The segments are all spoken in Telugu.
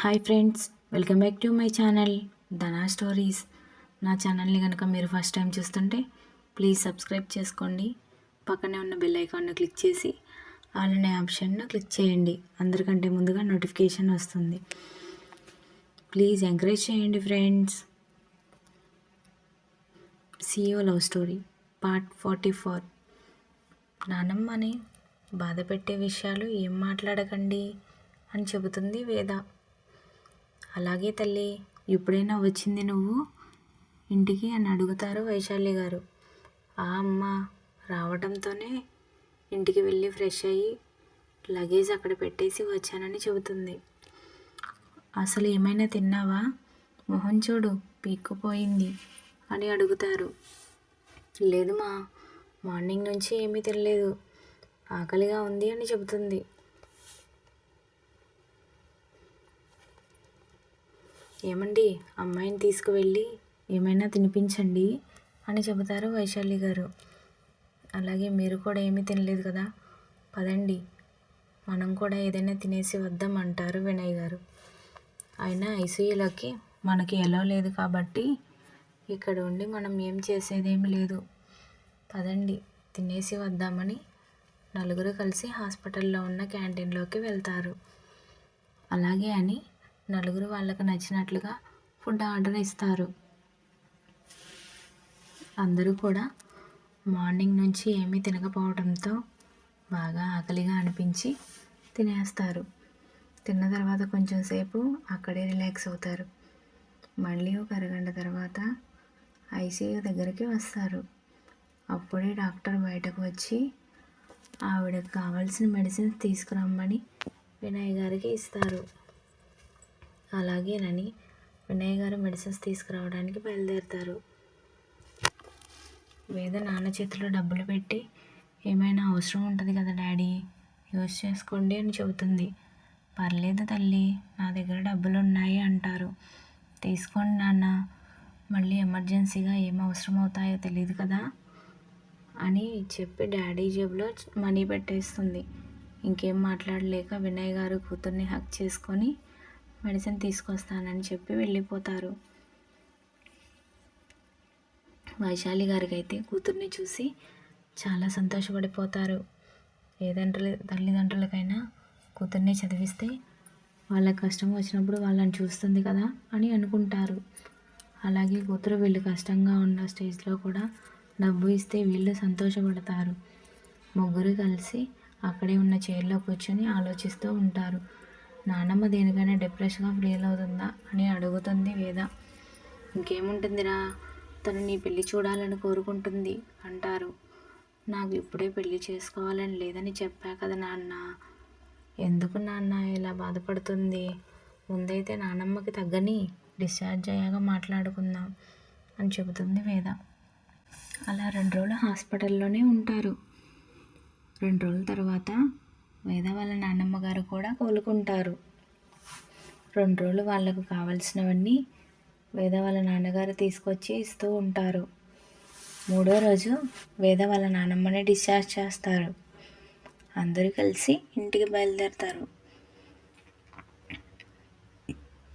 Hi friends welcome back to my channel Dhana stories. నా ఛానల్ని కనుక మీరు ఫస్ట్ టైం చూస్తుంటే ప్లీజ్ సబ్స్క్రైబ్ చేసుకోండి. పక్కనే ఉన్న బెల్ ఐకాన్ను క్లిక్ చేసి ఆల్ అనే ఆప్షన్ను క్లిక్ చేయండి. అందరికంటే ముందుగా నోటిఫికేషన్ వస్తుంది. ప్లీజ్ ఎంకరేజ్ చేయండి friends. CO love story part forty four. నానమ్మని బాధ పెట్టే విషయాలు ఏం మాట్లాడకండి అని చెబుతుంది వేద. అలాగే తల్లి ఎప్పుడైనా వచ్చింది నువ్వు? ఇంటికి అని అడుగుతారు వైశాలి గారు. ఆ అమ్మ రావడంతోనే ఇంటికి వెళ్ళి ఫ్రెష్ అయ్యి లగేజ్ అక్కడ పెట్టేసి వచ్చానని చెబుతుంది. అసలు ఏమైనా తిన్నావా? మొహం చూడు పీక్కుపోయింది అని అడుగుతారు. లేదు మా మార్నింగ్ నుంచి ఏమీ తినలేదు. ఆకలిగా ఉంది అని చెబుతుంది. ఏమండి? అమ్మాయిని తీసుకువెళ్ళి ఏమైనా తినిపించండి అని చెబుతారు వైశాలి గారు. అలాగే మీరు కూడా ఏమీ తినలేదు కదా? పదండి. మనం కూడా ఏదైనా తినేసి వద్దాం అంటారు వినయ్ గారు. అయినా ఐసీయూలోకి మనకి ఎలా లేదు కాబట్టి ఇక్కడ ఉండి మనం ఏం చేసేదేమి లేదు. పదండి. తినేసి వద్దామని నలుగురు కలిసి హాస్పిటల్లో ఉన్న క్యాంటీన్లోకి వెళ్తారు. అలాగే అని నలుగురు వాళ్ళకి నచ్చినట్లుగా ఫుడ్ ఆర్డర్ ఇస్తారు. అందరూ కూడా మార్నింగ్ నుంచి ఏమీ తినకపోవడంతో బాగా ఆకలిగా అనిపించి తినేస్తారు. తిన్న తర్వాత కొంచెం సేపు అక్కడే రిలాక్స్ అవుతారు. మళ్ళీ ఒక అరగంట తర్వాత ఐసీయూ దగ్గరికి వస్తారు. అప్పుడే డాక్టర్ బయటకు వచ్చి ఆవిడకు కావాల్సిన మెడిసిన్స్ తీసుకురమ్మని వినయ్ గారికి ఇస్తారు. అలాగేనని వినయ్ గారు మెడిసిన్స్ తీసుకురావడానికి బయలుదేరుతారు. వేద నాన్న చేతిలో డబ్బులు పెట్టి ఏమైనా అవసరం ఉంటుంది కదా డాడీ యూజ్ చేసుకోండి అని చెబుతుంది. పర్లేదు తల్లి నా దగ్గర డబ్బులు ఉన్నాయి అంటారు. తీసుకోండి నాన్న మళ్ళీ ఎమర్జెన్సీగా ఏం అవసరం అవుతాయో తెలియదు కదా అని చెప్పి డాడీ జేబులో మనీ పెట్టేస్తుంది. ఇంకేం మాట్లాడలేక వినయ్ గారు కూతుర్ని హక్ చేసుకొని మెడిసిన్ తీసుకొస్తానని చెప్పి వెళ్ళిపోతారు. వైశాలి గారికి అయితే కూతుర్ని చూసి చాలా సంతోషపడిపోతారు. ఏదంటే తల్లిదండ్రులకైనా కూతుర్ని చదివిస్తే వాళ్ళ కష్టం వచ్చినప్పుడు వాళ్ళని చూస్తుంది కదా అని అనుకుంటారు. అలాగే కూతురు వీళ్ళు కష్టంగా ఉన్న స్టేజ్లో కూడా డబ్బు ఇస్తే వీళ్ళు సంతోషపడతారు. ముగ్గురు కలిసి అక్కడే ఉన్న చైర్లో కూర్చొని ఆలోచిస్తూ ఉంటారు. నానమ్మ దేనికైనా డిప్రెషన్గా ఫీల్ అవుతుందా అని అడుగుతుంది వేద. ఇంకేముంటుందిరా? తను నీ పెళ్ళి చూడాలని కోరుకుంటుంది అంటారు. నాకు ఇప్పుడే పెళ్ళి చేసుకోవాలని లేదని చెప్పా కదా నాన్న. ఎందుకు నాన్న ఇలా బాధపడుతుంది? ముందైతే నానమ్మకి తగ్గని డిశ్చార్జ్ అయ్యాక మాట్లాడుకుందాం అని చెబుతుంది వేద. అలా రెండు రోజులు హాస్పిటల్లోనే ఉంటారు. రెండు రోజుల తర్వాత వేద వాళ్ళ నాన్నమ్మ గారు కూడా కోలుకుంటారు. రెండు రోజులు వాళ్ళకు కావలసినవన్నీ వేద వాళ్ళ నాన్నగారు తీసుకొచ్చి ఇస్తూ ఉంటారు. మూడో రోజు వేద వాళ్ళ నాన్నమ్మని డిశ్చార్జ్ చేస్తారు. అందరూ కలిసి ఇంటికి బయలుదేరుతారు.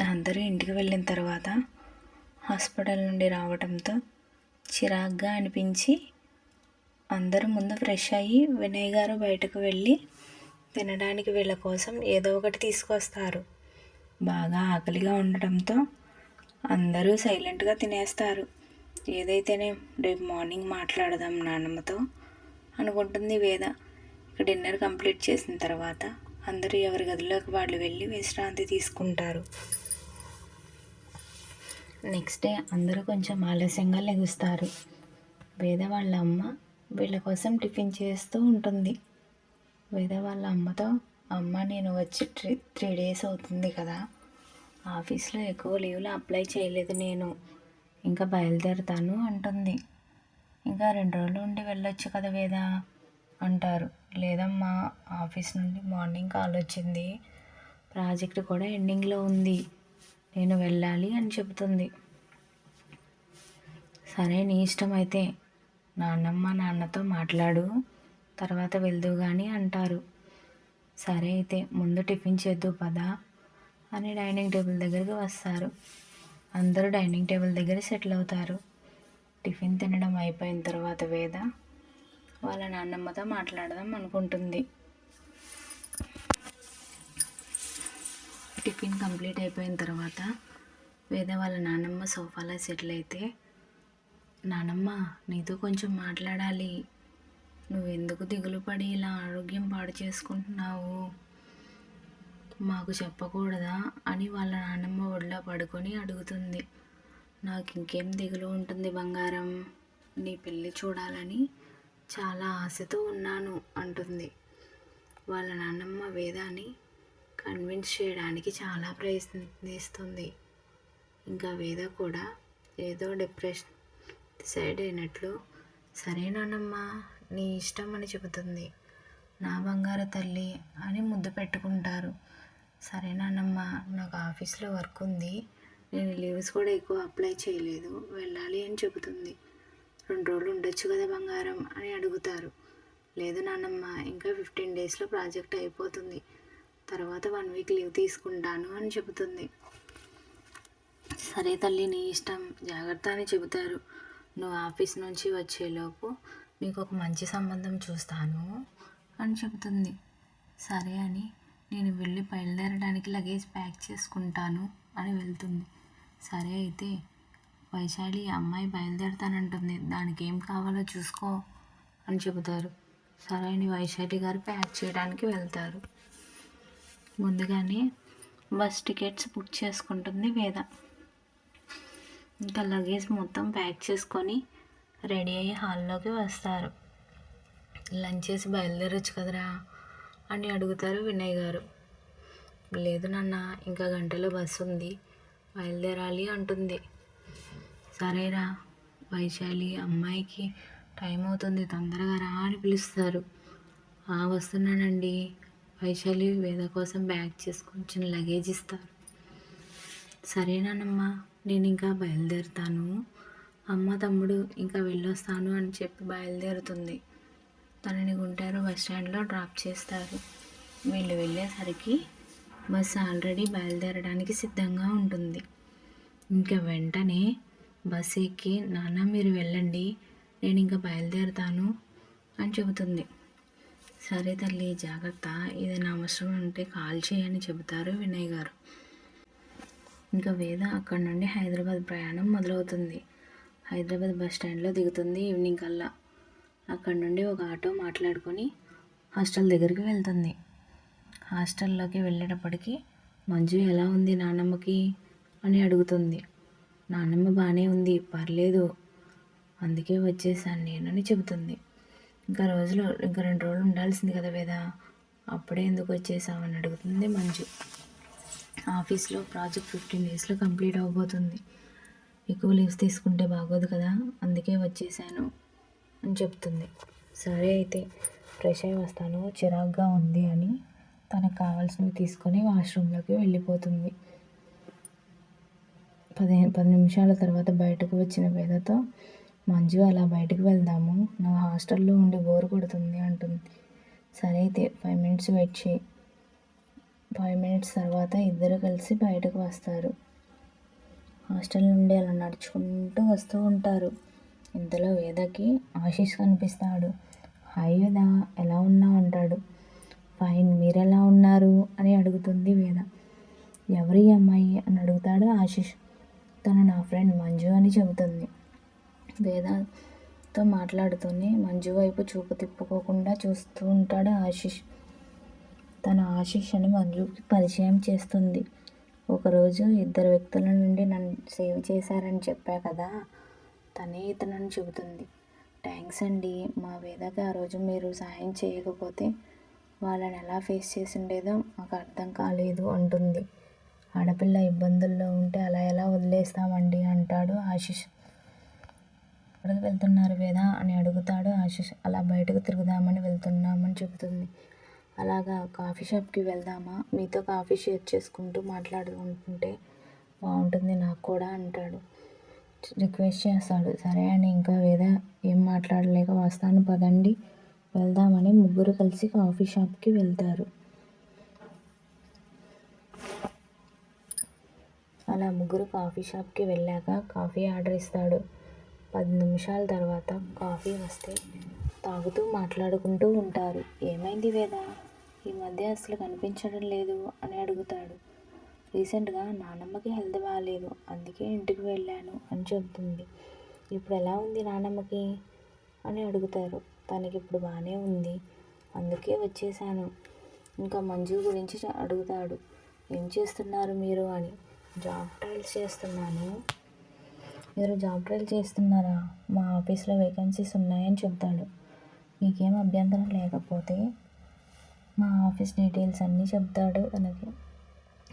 అందరూ ఇంటికి వెళ్ళిన తర్వాత హాస్పిటల్ నుండి రావడంతో చిరాగ్గా అనిపించి అందరూ ముందు ఫ్రెష్ అయ్యి వినయ్ గారు బయటకు వెళ్ళి తినడానికి వీళ్ళ కోసం ఏదో ఒకటి తీసుకొస్తారు. బాగా ఆకలిగా ఉండటంతో అందరూ సైలెంట్గా తినేస్తారు. ఏదైతేనే రేపు మార్నింగ్ మాట్లాడదాం నాన్నమ్మతో అనుకుంటుంది వేద. ఇక డిన్నర్ కంప్లీట్ చేసిన తర్వాత అందరూ ఎవరి గదిలోకి వాళ్ళు వెళ్ళి విశ్రాంతి తీసుకుంటారు. నెక్స్ట్ డే అందరూ కొంచెం ఆలస్యంగా లెగుస్తారు. వేద వాళ్ళ అమ్మ వీళ్ళ కోసం టిఫిన్ చేస్తూ ఉంటుంది. వేద వాళ్ళ అమ్మతో అమ్మ నేను వచ్చి త్రీ త్రీ డేస్ అవుతుంది కదా. ఆఫీస్లో ఎక్కువ లీవ్లు అప్లై చేయలేదు నేను. ఇంకా బయలుదేరుతాను అంటుంది. ఇంకా రెండు రోజులు ఉండి వెళ్ళొచ్చు కదా వేదా అంటారు. లేదమ్మా ఆఫీస్ నుండి మార్నింగ్ కాల్ వచ్చింది. ప్రాజెక్ట్ కూడా ఎండింగ్లో ఉంది. నేను వెళ్ళాలి అని చెబుతుంది. సరే నీ ఇష్టం అయితే నాన్నమ్మ నాన్నతో మాట్లాడు. తర్వాత వెళ్దు కానీ అంటారు. సరే అయితే ముందు టిఫిన్ చేద్దు పదా? అని డైనింగ్ టేబుల్ దగ్గరికి వస్తారు. అందరూ డైనింగ్ టేబుల్ దగ్గర సెటిల్ అవుతారు. టిఫిన్ తినడం అయిపోయిన తర్వాత వేద వాళ్ళ నాన్నమ్మతో మాట్లాడదాం అనుకుంటుంది. టిఫిన్ కంప్లీట్ అయిపోయిన తర్వాత వేద వాళ్ళ నాన్నమ్మ సోఫాలో సెటిల్ అయితే నానమ్మ నీతో కొంచెం మాట్లాడాలి. నువ్వు ఎందుకు దిగులు పడి ఇలా ఆరోగ్యం పాడు చేసుకుంటున్నావు? మాకు చెప్పకూడదా? అని వాళ్ళ నాన్నమ్మ ఒడిలో పడుకొని అడుగుతుంది. నాకు ఇంకేం దిగులు ఉంటుంది బంగారం? నీ పెళ్ళి చూడాలని చాలా ఆశతో ఉన్నాను అంటుంది. వాళ్ళ నాన్నమ్మ వేదాన్ని కన్విన్స్ చేయడానికి చాలా ప్రయత్నిస్తుంది. ఇంకా వేద కూడా ఏదో డిప్రెషన్ డిసైడ్ అయినట్లు. సరే నాన్నమ్మ. నీ ఇష్టం అని చెబుతుంది. నా బంగారు తల్లి అని ముద్దు పెట్టుకుంటారు. సరే నాన్నమ్మ నాకు ఆఫీస్లో వర్క్ ఉంది. నేను లీవ్స్ కూడా ఎక్కువ అప్లై చేయలేదు. వెళ్ళాలి అని చెబుతుంది. రెండు రోజులు ఉండొచ్చు కదా బంగారం అని అడుగుతారు. లేదు నాన్నమ్మ ఇంకా ఫిఫ్టీన్ డేస్లో ప్రాజెక్ట్ అయిపోతుంది. తర్వాత వన్ వీక్ లీవ్ తీసుకుంటాను అని చెబుతుంది. సరే తల్లి నీ ఇష్టం. జాగ్రత్త అని చెబుతారు. నువ్వు ఆఫీస్ నుంచి వచ్చేలోపు నీకు ఒక మంచి సంబంధం చూస్తాను అని చెబుతుంది. సరే అని నేను వెళ్ళి బయలుదేరడానికి లగేజ్ ప్యాక్ చేసుకుంటాను అని వెళ్తుంది. సరే అయితే వైశాలి అమ్మాయి బయలుదేరుతానంటుంది. దానికి ఏం కావాలో చూసుకో అని చెబుతారు. సరే అని వైశాలి గారు ప్యాక్ చేయడానికి వెళ్తారు. ముందుగానే బస్ టికెట్స్ బుక్ చేసుకుంటుంది వేద. ఇంకా లగేజ్ మొత్తం ప్యాక్ చేసుకొని రెడీ అయ్యి హాల్లోకి వస్తారు. లంచ్ చేసి బయలుదేరొచ్చు కదరా? అని అడుగుతారు వినయ్ గారు. లేదు నాన్న ఇంకా గంటలో బస్సు ఉంది. బయలుదేరాలి అంటుంది. సరేరా వైశాలి అమ్మాయికి టైం అవుతుంది తొందరగా రా అని పిలుస్తారు. ఆ వస్తున్నానండి. వైశాలి వేద కోసం బ్యాగ్ చేసుకొని లగేజ్ ఇస్తారు. సరేనానమ్మా నేను ఇంకా బయలుదేరుతాను. అమ్మ తమ్ముడు ఇంకా వెళ్ళొస్తాను అని చెప్పి బయలుదేరుతుంది. తనని గుంటారు బస్ స్టాండ్లో డ్రాప్ చేస్తారు. వీళ్ళు వెళ్ళేసరికి బస్సు ఆల్రెడీ బయలుదేరడానికి సిద్ధంగా ఉంటుంది. ఇంకా వెంటనే బస్ ఎక్కి నాన్న మీరు వెళ్ళండి నేను ఇంకా బయలుదేరుతాను అని చెబుతుంది. సరే తల్లి జాగ్రత్త ఏదైనా అవసరం ఉంటే కాల్ చేయని చెబుతారు వినయ్ గారు. ఇంకా వేద అక్కడ నుండి హైదరాబాద్ ప్రయాణం మొదలవుతుంది. హైదరాబాద్ బస్ స్టాండ్లో దిగుతుంది ఈవినింగ్ కల్లా. అక్కడ నుండి ఒక ఆటో మాట్లాడుకొని హాస్టల్ దగ్గరికి వెళ్తుంది. హాస్టల్లోకి వెళ్ళేటప్పటికి మంజు ఎలా ఉంది నాన్నమ్మకి అని అడుగుతుంది. నాన్నమ్మ బాగానే ఉంది పర్లేదు. అందుకే వచ్చేసాను నేను అని చెబుతుంది. ఇంకా రోజులు ఇంకా రెండు రోజులు ఉండాల్సింది కదా వేదా? అప్పుడే ఎందుకు వచ్చేసామని అడుగుతుంది మంజు. ఆఫీస్లో ప్రాజెక్ట్ ఫిఫ్టీన్ డేస్లో కంప్లీట్ అవబోతుంది. ఎక్కువ లీవ్స్ తీసుకుంటే బాగోదు కదా అందుకే వచ్చేసాను అని చెప్తుంది. సరే అయితే ఫ్రెష్ అయి వస్తాను చిరాగ్గా ఉంది అని తనకు కావాల్సినవి తీసుకొని వాష్రూమ్లోకి వెళ్ళిపోతుంది. పదిహేను పది నిమిషాల తర్వాత బయటకు వచ్చిన వేదతో మంజు అలా బయటకు వెళ్దాము నా హాస్టల్లో ఉండి బోర్ కొడుతుంది అంటుంది. సరే అయితే ఫైవ్ మినిట్స్ వెయిట్ చేయి. ఫైవ్ మినిట్స్ తర్వాత ఇద్దరు కలిసి బయటకు వస్తారు. హాస్టల్ నుండి అలా నడుచుకుంటూ వస్తూ ఉంటారు. ఇంతలో వేదకి ఆశీష్ కనిపిస్తాడు. హాయ్ వేద ఎలా ఉన్నావు? అంటాడు. ఫైన్ మీరు ఎలా ఉన్నారు? అని అడుగుతుంది వేద. ఎవరి అమ్మాయి? అని అడుగుతాడు ఆశీష్. తను నా ఫ్రెండ్ మంజు అని చెబుతుంది. వేదతో మాట్లాడుతూనే మంజు వైపు చూపు తిప్పుకోకుండా చూస్తూ ఉంటాడు ఆశీష్. తన ఆశీష్ అని మంజుకి పరిచయం చేస్తుంది. ఒకరోజు ఇద్దరు వ్యక్తుల నుండి నన్ను సేవ్ చేశారని చెప్పా కదా తనే ఇతనని చెబుతుంది. థ్యాంక్స్ అండి మా వేదకి ఆ రోజు మీరు సాయం చేయకపోతే వాళ్ళని ఎలా ఫేస్ చేసిండేదో మాకు అర్థం కాలేదు అంటుంది. ఆడపిల్ల ఇబ్బందుల్లో ఉంటే అలా ఎలా వదిలేస్తామండి? అంటాడు ఆశీష్. ఎక్కడికి వెళ్తున్నారు వేద? అని అడుగుతాడు ఆశిష్. అలా బయటకు తిరుగుదామని వెళ్తున్నామని చెబుతుంది. అలాగా కాఫీ షాప్కి వెళ్దామా? మీతో కాఫీ షేర్ చేసుకుంటూ మాట్లాడుకుంటుంటే బాగుంటుంది నాకు కూడా అంటాడు. రిక్వెస్ట్ చేస్తాడు. సరే అని ఇంకా వేదా ఏం మాట్లాడలేక వస్తాను. పదండి. వెళ్దామని ముగ్గురు కలిసి కాఫీ షాప్కి వెళ్తారు. అలా ముగ్గురు కాఫీ షాప్కి వెళ్ళాక కాఫీ ఆర్డర్ ఇస్తాడు. పది నిమిషాల తర్వాత కాఫీ వస్తే తాగుతూ మాట్లాడుకుంటూ ఉంటారు. ఏమైంది వేదా? ఈ మధ్య అసలు కనిపించడం లేదు అని అడుగుతాడు. రీసెంట్గా నానమ్మకి హెల్త్ బాగాలేదు అందుకే ఇంటికి వెళ్ళాను అని చెబుతుంది. ఇప్పుడు ఎలా ఉంది నానమ్మకి? అని అడుగుతారు. తనకి ఇప్పుడు బాగానే ఉంది అందుకే వచ్చేసాను. ఇంకా మంజు గురించి అడుగుతాడు. ఏం చేస్తున్నారు మీరు అని. జాబ్ ట్రయల్స్ చేస్తున్నాను. మీరు జాబ్ ట్రయల్ చేస్తున్నారా? మా ఆఫీస్లో వేకెన్సీస్ ఉన్నాయని చెప్తాడు. మీకేం అభ్యంతరం లేకపోతే మా ఆఫీస్ డీటెయిల్స్ అన్నీ చెప్తాడు తనకి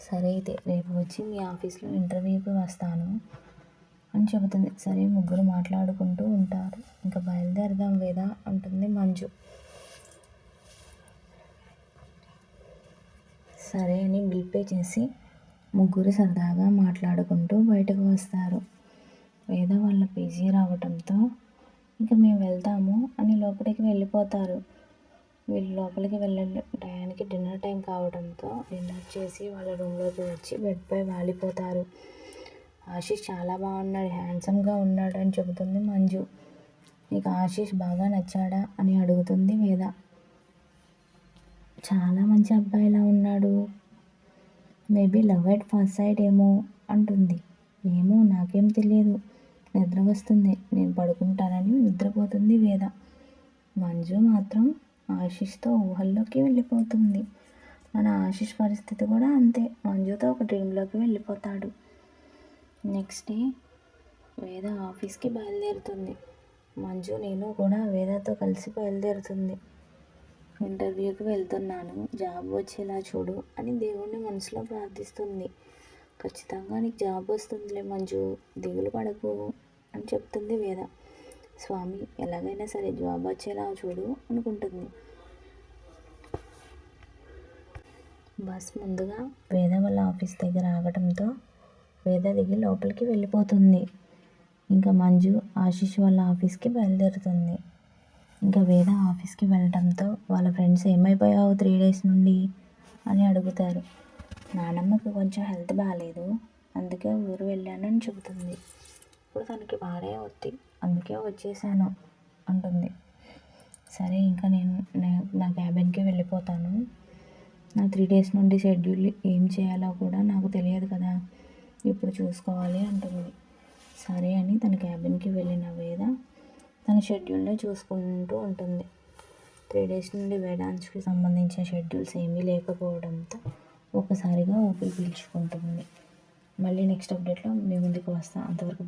సరే అయితే రేపు వచ్చి మీ ఆఫీస్లో ఇంటర్వ్యూకి వస్తాను అని చెబుతుంది. సరే ముగ్గురు మాట్లాడుకుంటూ ఉంటారు. ఇంకా బయలుదేరదాం లేదా అంటుంది మంజు. సరే అని బిల్ పే చేసి ముగ్గురు సరదాగా మాట్లాడుకుంటూ బయటకు వస్తారు. వేద వాళ్ళ పీజీ రావటంతో ఇంకా మేము వెళ్తాము అని లోపలికి వెళ్ళిపోతారు. వీళ్ళు లోపలికి వెళ్ళే టయానికి డిన్నర్ టైం కావడంతో డిన్నర్ చేసి వాళ్ళ రూమ్లోకి వచ్చి బెడ్పై వాలిపోతారు. ఆశీష్ చాలా బాగున్నాడు. హ్యాండ్సమ్గా ఉన్నాడు అని చెబుతుంది మంజు. నీకు ఆశీష్ బాగా నచ్చాడా? అని అడుగుతుంది వేద. చాలా మంచి అబ్బాయిలా ఉన్నాడు. Maybe love at first sight ఏమో అంటుంది. ఏమో నాకేం తెలియదు. నిద్ర వస్తుంది. నేను పడుకుంటానని నిద్రపోతుంది వేద. మంజు మాత్రం ఆశిష్తో ఊహల్లోకి వెళ్ళిపోతుంది. మన ఆశీష్ పరిస్థితి కూడా అంతే. మంజుతో ఒక డ్రీమ్లోకి వెళ్ళిపోతాడు. నెక్స్ట్ డే వేద ఆఫీస్కి బయలుదేరుతుంది. మంజు నేను కూడా వేదతో కలిసి బయలుదేరుతుంది. ఇంటర్వ్యూకి వెళ్తున్నాను. జాబ్ వచ్చేలా చూడు అని దేవుణ్ణి మనసులో ప్రార్థిస్తుంది. ఖచ్చితంగా నీకు జాబ్ వస్తుందిలే మంజు. దిగులు పడకు అని చెప్తుంది వేద. స్వామి ఎలాగైనా సరే జాబ్ వచ్చేలా చూడు అనుకుంటుంది. బస్ ముందుగా వేద వాళ్ళ ఆఫీస్ దగ్గర ఆగటంతో వేద దిగి లోపలికి వెళ్ళిపోతుంది. ఇంకా మంజు ఆశీష్ వాళ్ళ ఆఫీస్కి బయలుదేరుతుంది. ఇంకా వేద ఆఫీస్కి వెళ్ళటంతో వాళ్ళ ఫ్రెండ్స్ ఏమైపోయావు త్రీ డేస్ నుండి అని అడుగుతారు. నానమ్మకి కొంచెం హెల్త్ బాగాలేదు అందుకే ఊరు వెళ్ళానని చెబుతుంది. ఇప్పుడు తనకి బాగానే వద్ది. అందుకే వచ్చేసాను అంటుంది. సరే ఇంకా నేను నా క్యాబిన్కి వెళ్ళిపోతాను. నా త్రీ డేస్ నుండి షెడ్యూల్ ఏం చేయాలో కూడా నాకు తెలియదు కదా. ఇప్పుడు చూసుకోవాలి అంటుంది. సరే అని తన క్యాబిన్కి వెళ్ళిన వేద తన షెడ్యూల్ని చూసుకుంటూ ఉంటుంది. త్రీ డేస్ నుండి వేడాన్స్కి సంబంధించిన షెడ్యూల్స్ ఏమీ లేకపోవడంతో ఒకసారిగా ఊపిరి పీల్చుకుంటుంది. మళ్ళీ నెక్స్ట్ అప్డేట్లో మీ ముందుకు వస్తాను అంతవరకు